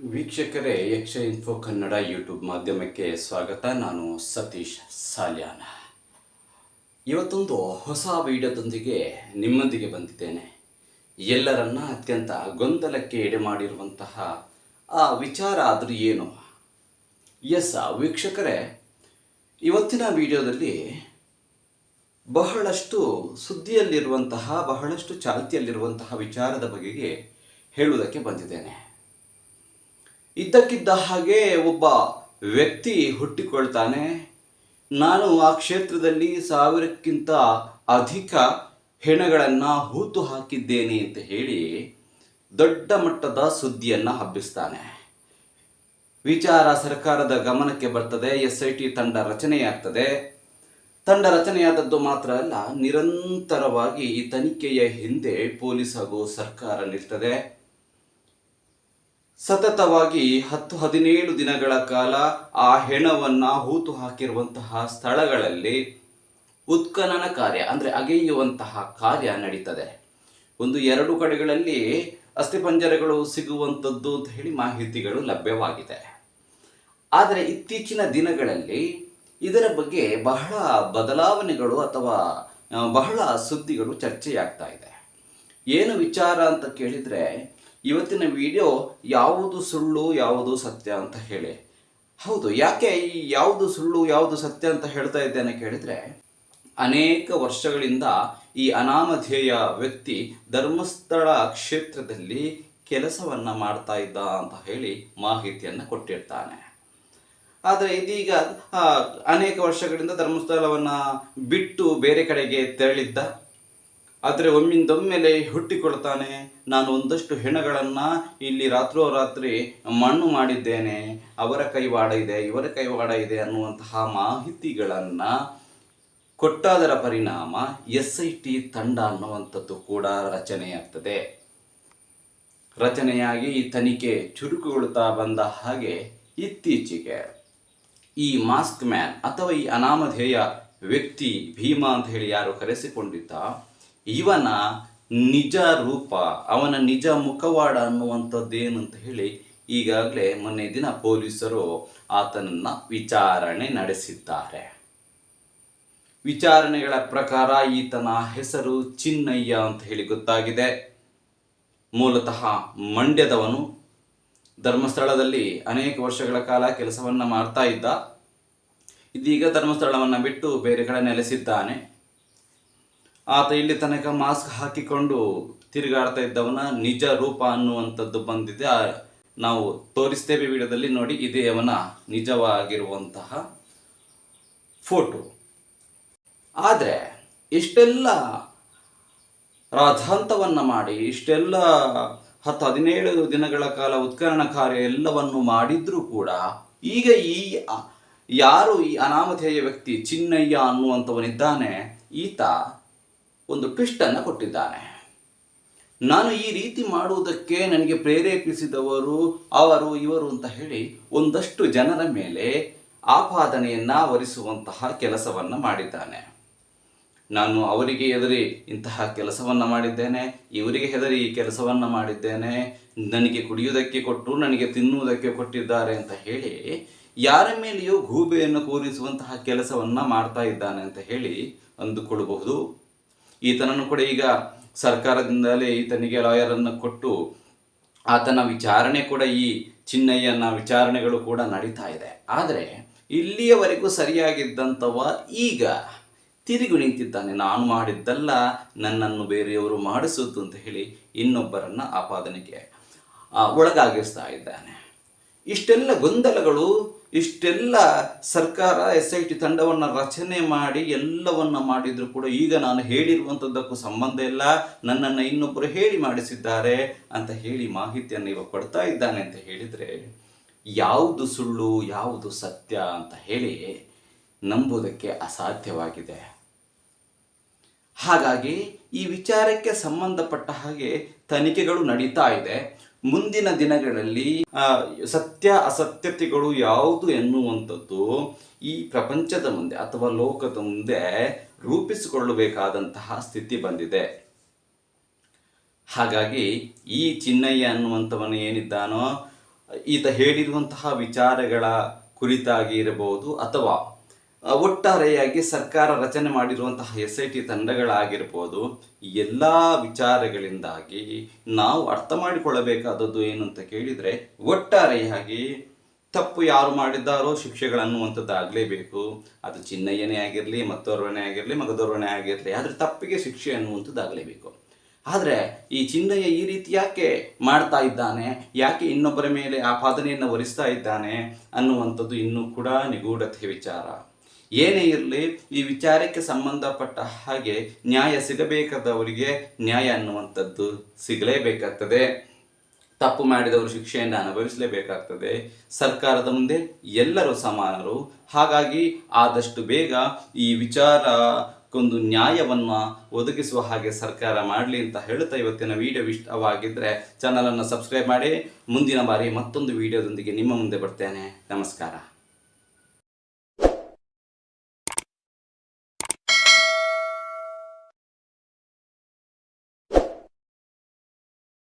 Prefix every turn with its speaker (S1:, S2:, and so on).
S1: ವೀಕ್ಷಕರೇ, ಯಕ್ಷ info Kannada YouTube ಮಾಧ್ಯಮಕ್ಕೆ ಸ್ವಾಗತ. ನಾನು ಸತೀಶ್ ಸಾಲ್ಯಾನ. ಇವತ್ತೊಂದು ಹೊಸ ವಿಡಿಯೋದೊಂದಿಗೆ ನಿಮ್ಮೊಂದಿಗೆ ಬಂದಿದ್ದೇನೆ. ಎಲ್ಲರನ್ನ ಅತ್ಯಂತ ಗೊಂದಲಕ್ಕೆ ಎಡೆ ಮಾಡಿರುವಂತಹ ಆ ವಿಚಾರ ಆದರೂ ಏನು? ಎಸ್, ವೀಕ್ಷಕರೇ, ಇವತ್ತಿನ ವಿಡಿಯೋದಲ್ಲಿ ಬಹಳಷ್ಟು ಸುದ್ದಿಯಲ್ಲಿರುವಂತಹ, ಬಹಳಷ್ಟು ಚಾಲ್ತಿಯಲ್ಲಿರುವಂತಹ ವಿಚಾರದ ಬಗೆಗೆ ಹೇಳುವುದಕ್ಕೆ ಬಂದಿದ್ದೇನೆ. ಇದ್ದಕ್ಕಿದ್ದ ಹಾಗೆ ಒಬ್ಬ ವ್ಯಕ್ತಿ ಹುಟ್ಟಿಕೊಳ್ತಾನೆ. ನಾನು ಆ ಕ್ಷೇತ್ರದಲ್ಲಿ ಸಾವಿರಕ್ಕಿಂತ ಅಧಿಕ ಹೆಣಗಳನ್ನು ಹೂತು ಹಾಕಿದ್ದೇನೆ ಅಂತ ಹೇಳಿ ದೊಡ್ಡ ಮಟ್ಟದ ಸುದ್ದಿಯನ್ನು ಹಬ್ಬಿಸ್ತಾನೆ. ವಿಚಾರ ಸರ್ಕಾರದ ಗಮನಕ್ಕೆ ಬರ್ತದೆ, ಎಸ್ ಐ ಟಿ ತಂಡ ರಚನೆಯಾಗ್ತದೆ. ತಂಡ ರಚನೆಯಾದದ್ದು ಮಾತ್ರ ಅಲ್ಲ, ನಿರಂತರವಾಗಿ ಈ ತನಿಖೆಯ ಹಿಂದೆ ಪೊಲೀಸ್ ಹಾಗೂ ಸರ್ಕಾರ ನಿಲ್ತದೆ. ಸತತವಾಗಿ ಹತ್ತು ಹದಿನೇಳು ದಿನಗಳ ಕಾಲ ಆ ಹೆಣವನ್ನ ಹೂತು ಹಾಕಿರುವಂತಹ ಸ್ಥಳಗಳಲ್ಲಿ ಉತ್ಖನನ ಕಾರ್ಯ, ಅಂದ್ರೆ ಅಗೆಯುವಂತಹ ಕಾರ್ಯ ನಡೀತದೆ. ಒಂದು ಎರಡು ಕಡೆಗಳಲ್ಲಿ ಅಸ್ಥಿಪಂಜರಗಳು ಸಿಗುವಂಥದ್ದು ಅಂತ ಹೇಳಿ ಮಾಹಿತಿಗಳು ಲಭ್ಯವಾಗಿದೆ. ಆದರೆ ಇತ್ತೀಚಿನ ದಿನಗಳಲ್ಲಿ ಇದರ ಬಗ್ಗೆ ಬಹಳ ಬದಲಾವಣೆಗಳು ಅಥವಾ ಬಹಳ ಸುದ್ದಿಗಳು ಚರ್ಚೆಯಾಗ್ತಾ ಇದೆ. ಏನು ವಿಚಾರ ಅಂತ ಕೇಳಿದರೆ ಇವತ್ತಿನ ವಿಡಿಯೋ ಯಾವುದು ಸುಳ್ಳು, ಯಾವುದು ಸತ್ಯ ಅಂತ ಹೇಳಿ. ಹೌದು, ಯಾಕೆ ಈ ಯಾವುದು ಸುಳ್ಳು, ಯಾವುದು ಸತ್ಯ ಅಂತ ಹೇಳ್ತಾ ಇದ್ದೇನೆ ಕೇಳಿದರೆ, ಅನೇಕ ವರ್ಷಗಳಿಂದ ಈ ಅನಾಮಧೇಯ ವ್ಯಕ್ತಿ ಧರ್ಮಸ್ಥಳ ಕ್ಷೇತ್ರದಲ್ಲಿ ಕೆಲಸವನ್ನ ಮಾಡ್ತಾ ಇದ್ದ ಅಂತ ಹೇಳಿ ಮಾಹಿತಿಯನ್ನು ಕೊಟ್ಟಿರ್ತಾನೆ. ಆದರೆ ಇದೀಗ ಅನೇಕ ವರ್ಷಗಳಿಂದ ಧರ್ಮಸ್ಥಳವನ್ನ ಬಿಟ್ಟು ಬೇರೆ ಕಡೆಗೆ ತೆರಳಿದ್ದ ಆದರೆ ಒಮ್ಮಿಂದೊಮ್ಮೆಲೆ ಹುಟ್ಟಿಕೊಳ್ತಾನೆ. ನಾನು ಒಂದಷ್ಟು ಹೆಣಗಳನ್ನು ಇಲ್ಲಿ ರಾತ್ರೋರಾತ್ರಿ ಮಣ್ಣು ಮಾಡಿದ್ದೇನೆ. ಅವರ ಕೈವಾಡ ಇದೆ, ಇವರ ಕೈವಾಡ ಇದೆ ಅನ್ನುವಂತಹ ಮಾಹಿತಿಗಳನ್ನು ಕೊಟ್ಟಾದರ ಪರಿಣಾಮ ಎಸ್ ಐ ಟಿ ತಂಡ ಅನ್ನುವಂಥದ್ದು ಕೂಡ ರಚನೆಯಾಗ್ತದೆ. ರಚನೆಯಾಗಿ ಈ ತನಿಖೆ ಚುರುಕುಗೊಳ್ತಾ ಬಂದ ಹಾಗೆ ಇತ್ತೀಚೆಗೆ ಈ ಮಾಸ್ಕ್ ಮ್ಯಾನ್ ಅಥವಾ ಈ ಅನಾಮಧೇಯ ವ್ಯಕ್ತಿ ಭೀಮಾ ಅಂತ ಹೇಳಿ ಯಾರು ಕರೆಸಿಕೊಂಡಿದ್ದ ಇವನ ನಿಜ ರೂಪ, ಅವನ ನಿಜ ಮುಖವಾಡ ಅನ್ನುವಂಥದ್ದೇನಂತ ಹೇಳಿ ಈಗಾಗಲೇ ಮೊನ್ನೆ ದಿನ ಪೊಲೀಸರು ಆತನನ್ನು ವಿಚಾರಣೆ ನಡೆಸಿದ್ದಾರೆ. ವಿಚಾರಣೆಗಳ ಪ್ರಕಾರ ಈತನ ಹೆಸರು ಚಿನ್ನಯ್ಯ ಅಂತ ಹೇಳಿ ಗೊತ್ತಾಗಿದೆ. ಮೂಲತಃ ಮಂಡ್ಯದವನು ಧರ್ಮಸ್ಥಳದಲ್ಲಿ ಅನೇಕ ವರ್ಷಗಳ ಕಾಲ ಕೆಲಸವನ್ನು ಮಾಡ್ತಾ ಇದ್ದ. ಇದೀಗ ಧರ್ಮಸ್ಥಳವನ್ನು ಬಿಟ್ಟು ಬೇರೆ ಕಡೆ ನೆಲೆಸಿದ್ದಾನೆ. ಆತ ಇಲ್ಲಿ ತನಕ ಮಾಸ್ಕ್ ಹಾಕಿಕೊಂಡು ತಿರುಗಾಡ್ತಾ ಇದ್ದವನ ನಿಜ ರೂಪ ಅನ್ನುವಂಥದ್ದು ಬಂದಿದೆ. ನಾವು ತೋರಿಸ್ತೇವೆ ವಿಡಿಯೋದಲ್ಲಿ ನೋಡಿ, ಇದೇ ಅವನ ನಿಜವಾಗಿರುವಂತಹ ಫೋಟೋ. ಆದರೆ, ಇಷ್ಟೆಲ್ಲ ರಾಧಾಂತವನ್ನು ಮಾಡಿ, ಇಷ್ಟೆಲ್ಲ ಹತ್ತು ಹದಿನೇಳು ದಿನಗಳ ಕಾಲ ಉತ್ಕರಣ ಕಾರ್ಯ ಎಲ್ಲವನ್ನು ಮಾಡಿದ್ರೂ ಕೂಡ, ಈಗ ಈ, ಯಾರು ಈ ಅನಾಮಧೇಯ ವ್ಯಕ್ತಿ ಚಿನ್ನಯ್ಯ ಅನ್ನುವಂಥವನಿದ್ದಾನೆ, ಈತ ಒಂದು ಟ್ವಿಸ್ಟನ್ನು ಕೊಟ್ಟಿದ್ದಾನೆ. ನಾನು ಈ ರೀತಿ ಮಾಡುವುದಕ್ಕೆ ನನಗೆ ಪ್ರೇರೇಪಿಸಿದವರು ಅವರು, ಇವರು ಅಂತ ಹೇಳಿ ಒಂದಷ್ಟು ಜನರ ಮೇಲೆ ಆಪಾದನೆಯನ್ನ ಹೊರಿಸುವಂತಹ ಕೆಲಸವನ್ನ ಮಾಡಿದ್ದಾನೆ. ನಾನು ಅವರಿಗೆ ಹೆದರಿ ಇಂತಹ ಕೆಲಸವನ್ನ ಮಾಡಿದ್ದೇನೆ, ಇವರಿಗೆ ಹೆದರಿ ಈ ಕೆಲಸವನ್ನ ಮಾಡಿದ್ದೇನೆ, ನನಗೆ ಕುಡಿಯುವುದಕ್ಕೆ ಕೊಟ್ಟು, ನನಗೆ ತಿನ್ನುವುದಕ್ಕೆ ಕೊಟ್ಟಿದ್ದಾರೆ ಅಂತ ಹೇಳಿ ಯಾರ ಮೇಲೆಯೂ ಗೂಬೆಯನ್ನು ಕೂರಿಸುವಂತಹ ಕೆಲಸವನ್ನ ಮಾಡ್ತಾ ಇದ್ದಾನೆ ಅಂತ ಹೇಳಿ ಅಂದುಕೊಳ್ಳಬಹುದು. ಈತನನ್ನು ಕೂಡ ಈಗ ಸರ್ಕಾರದಿಂದಲೇ ಈತನಿಗೆ ಲಾಯರನ್ನು ಕೊಟ್ಟು ಆತನ ವಿಚಾರಣೆ ಕೂಡ ಈ ಚಿನ್ನಯ್ಯನ ವಿಚಾರಣೆಗಳು ಕೂಡ ನಡೀತಾ ಇದೆ. ಆದರೆ ಇಲ್ಲಿಯವರೆಗೂ ಸರಿಯಾಗಿದ್ದಂಥವ ಈಗ ತಿರುಗಿ ನಿಂತಿದ್ದಾನೆ. ನಾನು ಮಾಡಿದ್ದಲ್ಲ, ನನ್ನನ್ನು ಬೇರೆಯವರು ಮಾಡಿಸುತ್ತು ಅಂತ ಹೇಳಿ ಇನ್ನೊಬ್ಬರನ್ನು ಆಪಾದನೆಗೆ ಒಳಗಾಗಿಸ್ತಾ ಇದ್ದಾನೆ. ಇಷ್ಟೆಲ್ಲ ಗೊಂದಲಗಳು ಇಷ್ಟೆಲ್ಲ ಸರ್ಕಾರ, ಎಸ್ ಐ ಟಿ ತಂಡವನ್ನು ರಚನೆ ಮಾಡಿ ಎಲ್ಲವನ್ನ ಮಾಡಿದ್ರು ಕೂಡ ಈಗ ನಾನು ಹೇಳಿರುವಂಥದ್ದಕ್ಕೂ ಸಂಬಂಧ ಇಲ್ಲ. ನನ್ನನ್ನು ಇನ್ನೊಬ್ಬರು ಹೇಳಿ ಮಾಡಿಸಿದ್ದಾರೆ ಅಂತ ಹೇಳಿ ಮಾಹಿತಿಯನ್ನು ಇವಾಗ ಕೊಡ್ತಾ ಇದ್ದಾನೆ ಅಂತ ಹೇಳಿದರೆ ಯಾವುದು ಸುಳ್ಳು, ಯಾವುದು ಸತ್ಯ ಅಂತ ಹೇಳಿ ನಂಬುವುದಕ್ಕೆ ಅಸಾಧ್ಯವಾಗಿದೆ. ಹಾಗಾಗಿ ಈ ವಿಚಾರಕ್ಕೆ ಸಂಬಂಧಪಟ್ಟ ಹಾಗೆ ತನಿಖೆಗಳು ನಡೀತಾ ಇದೆ. ಮುಂದಿನ ದಿನಗಳಲ್ಲಿ ಸತ್ಯ ಅಸತ್ಯತೆಗಳು ಯಾವುದು ಎನ್ನುವಂಥದ್ದು ಈ ಪ್ರಪಂಚದ ಮುಂದೆ ಅಥವಾ ಲೋಕದ ಮುಂದೆ ರೂಪಿಸಿಕೊಳ್ಳಬೇಕಾದಂತಹ ಸ್ಥಿತಿ ಬಂದಿದೆ. ಹಾಗಾಗಿ ಈ ಚಿನ್ನಯ್ಯ ಅನ್ನುವಂಥವನು ಏನಿದ್ದಾನೋ, ಈತ ಹೇಳಿರುವಂತಹ ವಿಚಾರಗಳ ಕುರಿತಾಗಿ ಇರಬಹುದು ಅಥವಾ ಒಟ್ಟಾರೆಯಾಗಿ ಸರ್ಕಾರ ರಚನೆ ಮಾಡಿರುವಂತಹ ಎಸ್ ಐ ಟಿ ತಂಡಗಳಾಗಿರ್ಬೋದು ಎಲ್ಲ ವಿಚಾರಗಳಿಂದಾಗಿ ನಾವು ಅರ್ಥ ಮಾಡಿಕೊಳ್ಳಬೇಕಾದದ್ದು ಏನು ಅಂತ ಕೇಳಿದರೆ, ಒಟ್ಟಾರೆಯಾಗಿ ತಪ್ಪು ಯಾರು ಮಾಡಿದ್ದಾರೋ ಶಿಕ್ಷೆಗಳನ್ನುವಂಥದ್ದು ಆಗಲೇಬೇಕು ಅದು ಚಿನ್ನಯ್ಯನೇ ಆಗಿರಲಿ, ಮತ್ತೋರ್ವನೇ ಆಗಿರಲಿ, ಮಗದೋರ್ವನೇ ಆಗಿರಲಿ, ಆದರೆ ತಪ್ಪಿಗೆ ಶಿಕ್ಷೆ ಅನ್ನುವಂಥದ್ದು ಆಗಲೇಬೇಕು ಆದರೆ ಈ ಚಿನ್ನಯ್ಯ ಈ ರೀತಿ ಯಾಕೆ ಮಾಡ್ತಾ ಇದ್ದಾನೆ, ಯಾಕೆ ಇನ್ನೊಬ್ಬರ ಮೇಲೆ ಆಪಾದನೆಯನ್ನು ಹೊರಿಸ್ತಾ ಇದ್ದಾನೆ ಅನ್ನುವಂಥದ್ದು ಇನ್ನೂ ಕೂಡ ನಿಗೂಢತೆ ವಿಚಾರ. ಏನೇ ಇರಲಿ, ಈ ವಿಚಾರಕ್ಕೆ ಸಂಬಂಧಪಟ್ಟ ಹಾಗೆ ನ್ಯಾಯ ಸಿಗಬೇಕಾದವರಿಗೆ ನ್ಯಾಯ ಅನ್ನುವಂಥದ್ದು ಸಿಗಲೇಬೇಕಾಗ್ತದೆ. ತಪ್ಪು ಮಾಡಿದವರು ಶಿಕ್ಷೆಯನ್ನು ಅನುಭವಿಸಲೇಬೇಕಾಗ್ತದೆ. ಸರ್ಕಾರದ ಮುಂದೆ ಎಲ್ಲರೂ ಸಮಾನರು. ಹಾಗಾಗಿ ಆದಷ್ಟು ಬೇಗ ಈ ವಿಚಾರಕ್ಕೊಂದು ನ್ಯಾಯವನ್ನು ಒದಗಿಸುವ ಹಾಗೆ ಸರ್ಕಾರ ಮಾಡಲಿ ಅಂತ ಹೇಳುತ್ತಾ ಇವತ್ತಿನ ವಿಡಿಯೋ ಇಷ್ಟವಾಗಿದ್ದರೆ ಚಾನಲನ್ನು ಸಬ್ಸ್ಕ್ರೈಬ್ ಮಾಡಿ. ಮುಂದಿನ ಬಾರಿ ಮತ್ತೊಂದು ವಿಡಿಯೋದೊಂದಿಗೆ ನಿಮ್ಮ ಮುಂದೆ ಬರ್ತೇನೆ. ನಮಸ್ಕಾರ.